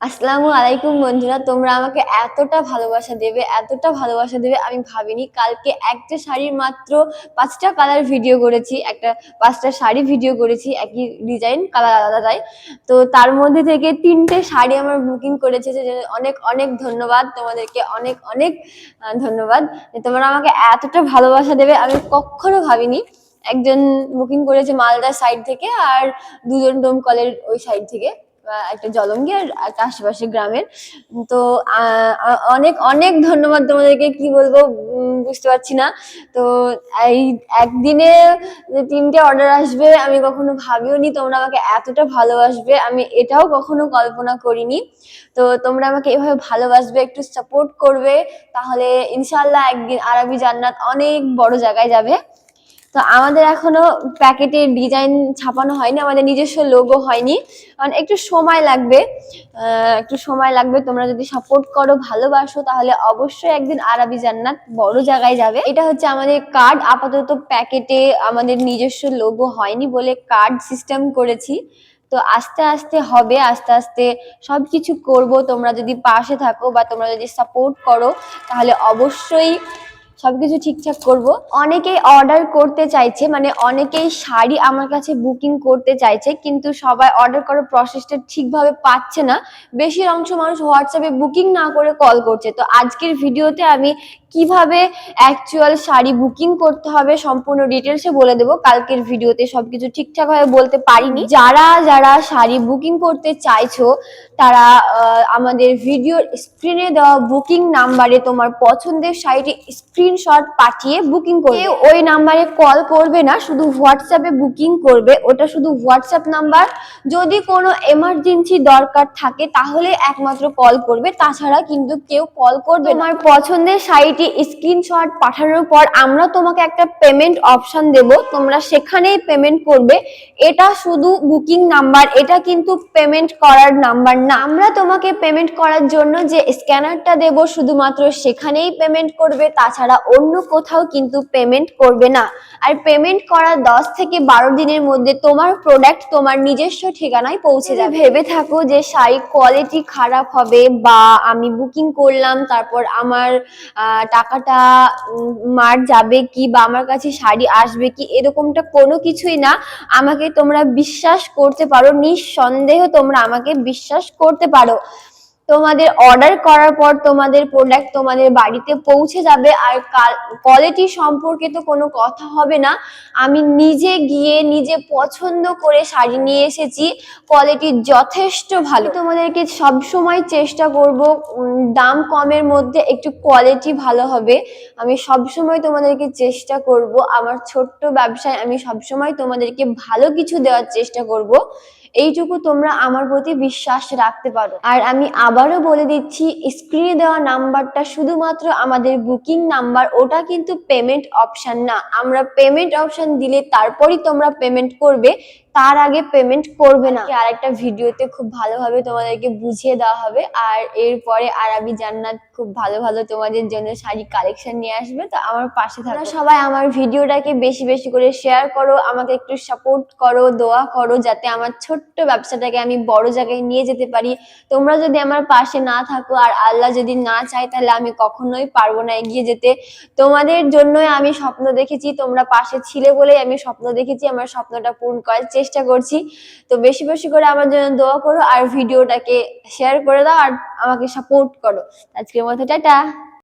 আসসালামু আলাইকুম বন্ধুরা, তোমরা আমাকে এতটা ভালোবাসা দেবে, এতটা ভালোবাসা দেবে, আমি ভাবিনি। কালকে একটা শাড়ির মাত্র পাঁচটা কালার ভিডিও করেছি, একটা পাঁচটা শাড়ি ভিডিও করেছি, একই ডিজাইন কালার আলাদা তাই। তো তার মধ্যে থেকে তিনটে শাড়ি আমার বুকিং করেছে যে অনেক অনেক ধন্যবাদ। তোমাদেরকে অনেক অনেক ধন্যবাদ তোমরা আমাকে এতটা ভালোবাসা দেবে, আমি কখনো ভাবিনি। একজন বুকিং করেছে মালদার সাইড থেকে আর দুজন ডোমকলের ওই সাইড থেকে। একটা জলঙ্গি আর একটা আশেপাশে গ্রামের। তো অনেক অনেক ধন্যবাদ তোমাদেরকে, কি বলব বুঝতে পারছি না। তো, এই একদিনে যে তিনটে অর্ডার আসবে, আমি কখনো ভাবিও নি তোমরা আমাকে এতটা ভালোবাসবে। আমি এটাও কখনো কল্পনা করিনি। তো, তোমরা আমাকে এভাবে ভালোবাসবে, একটু সাপোর্ট করবে, তাহলে ইনশাল্লাহ একদিন আরবি জান্নাত অনেক বড় জায়গায় যাবে। তো আমাদের এখনও প্যাকেটের ডিজাইন ছাপানো হয়নি, আমাদের নিজস্ব লোগো হয়নি। কারণ একটু সময় লাগবে একটু সময় লাগবে, তোমরা যদি সাপোর্ট করো, ভালোবাসো, তাহলে অবশ্যই একদিন আরবি জান্নাত বড় জায়গায় যাবে। এটা হচ্ছে আমাদের কার্ড আপাতত প্যাকেটে আমাদের নিজস্ব লোগো হয়নি বলে কার্ড সিস্টেম করেছি। তো আস্তে আস্তে হবে, আস্তে আস্তে সব কিছু করব। তোমরা যদি পাশে থাকো বা তোমরা যদি সাপোর্ট করো, তাহলে অবশ্যই সবকিছু ঠিকঠাক করব। অনেকেই অর্ডার করতে চাইছে মানে অনেকেই শাড়ি আমার কাছে বুকিং করতে চাইছে, কিন্তু সবাই অর্ডার করার প্রসেসটা ঠিকভাবে পাচ্ছে না। বেশির অংশ মানুষ হোয়াটসঅ্যাপে বুকিং না করে কল করছে। তো আজকের ভিডিওতে আমি কীভাবে অ্যাকচুয়াল শাড়ি বুকিং করতে হবে সম্পূর্ণ ডিটেলসে বলে দেবো। কালকের ভিডিওতে সবকিছু ঠিকঠাক ভাবে বলতে পারিনি। যারা যারা শাড়ি বুকিং করতে চাইছো, তারা আমাদের ভিডিওর স্ক্রিনে দেওয়া বুকিং নাম্বারে তোমার পছন্দের শাড়িটি স্ক্রিনশট পাঠিয়ে বুকিং করবে। ওই নাম্বারে কল করবে না শুধু হোয়াটসঅ্যাপে বুকিং করবে। ওটা শুধু হোয়াটসঅ্যাপ নাম্বার যদি কোনো এমার্জেন্সি দরকার থাকে তাহলে একমাত্র কল করবে। তাছাড়া কিন্তু কেউ কল করবে। তোমার পছন্দের শাড়িটি স্ক্রিনশট পাঠানোর পর আমরা তোমাকে একটা পেমেন্ট অপশন দেব। তোমরা সেখানেই পেমেন্ট করবে। এটা শুধু বুকিং নাম্বার এটা কিন্তু পেমেন্ট করার নাম্বার না। আমরা তোমাকে পেমেন্ট করার জন্য যে স্ক্যানারটা দেব শুধুমাত্র সেখানেই পেমেন্ট করবে। তাছাড়া অন্য কোথাও কিন্তু পেমেন্ট করবে না। আর পেমেন্ট করার দশ থেকে বারো দিনের মধ্যে তোমার প্রোডাক্ট তোমার নিজস্ব ঠিকানায় পৌঁছে যাবে। ভেবে থাকো যে শাড়ি কোয়ালিটি খারাপ হবে বা আমি বুকিং করলাম, তারপর আমার টাকাটা মার যাবে কি বা আমার কাছে শাড়ি আসবে কি, এরকমটা কোনো কিছুই না। আমাকে তোমরা বিশ্বাস করতে পারো, নিঃসন্দেহ তোমরা আমাকে বিশ্বাস করতে পারো। তোমাদের অর্ডার করার পর তোমাদের প্রোডাক্ট তোমাদের বাড়িতে পৌঁছে যাবে আর কোয়ালিটি সম্পর্কে তো কোনো কথা হবে না। আমি নিজে গিয়ে নিজে পছন্দ করে শাড়ি নিয়ে এসেছি কোয়ালিটি যথেষ্ট ভালো। তোমাদেরকে সব সময় চেষ্টা করব দাম কমের মধ্যে একটু কোয়ালিটি ভালো হবে। আমি সব সময় তোমাদেরকে চেষ্টা করব, আমার ছোট্ট ব্যবসায় আমি সব সময় তোমাদেরকে ভালো কিছু দেওয়ার চেষ্টা করব। এইটুকু তোমরা আমার প্রতি বিশ্বাস রাখতে পারো। আর আমি আবারও বলে দিচ্ছি স্ক্রিনে দেওয়া নাম্বারটা শুধুমাত্র আমাদের বুকিং নাম্বার, ওটা কিন্তু পেমেন্ট অপশন না। আমরা পেমেন্ট অপশন দিলে তারপরই তোমরা পেমেন্ট করবে। তার আগে পেমেন্ট করবে না। আর একটা ভিডিওতে খুব ভালোভাবে তোমাদেরকে বুঝিয়ে দেওয়া হবে। আর এরপরে আরবি জান্নাত খুব ভালো ভালো তোমাদের জন্য শাড়ি কালেকশন নিয়ে আসবে। তো আমার পাশে থাকো। সবাই আমার ভিডিওটাকে বেশি বেশি করে শেয়ার করো আমাকে একটু সাপোর্ট করো দোয়া করো যাতে আমার ছোট্ট ব্যবসাটাকে আমি বড় জায়গায় নিয়ে যেতে পারি। তোমরা যদি আমার পাশে না থাকো আর আল্লাহ যদি না চায় তাহলে আমি কখনোই পারব না এগিয়ে যেতে। তোমাদের জন্যই আমি স্বপ্ন দেখেছি তোমরা পাশে ছিলে বলেই আমি স্বপ্ন দেখেছি আমার স্বপ্নটা পূরণ করার চেষ্টা করছি। তো বেশি বেশি করে আমার জন্য দোয়া করো আর ভিডিওটাকে শেয়ার করে দাও আর আমাকে সাপোর্ট করো। আজকের মতো টাটা।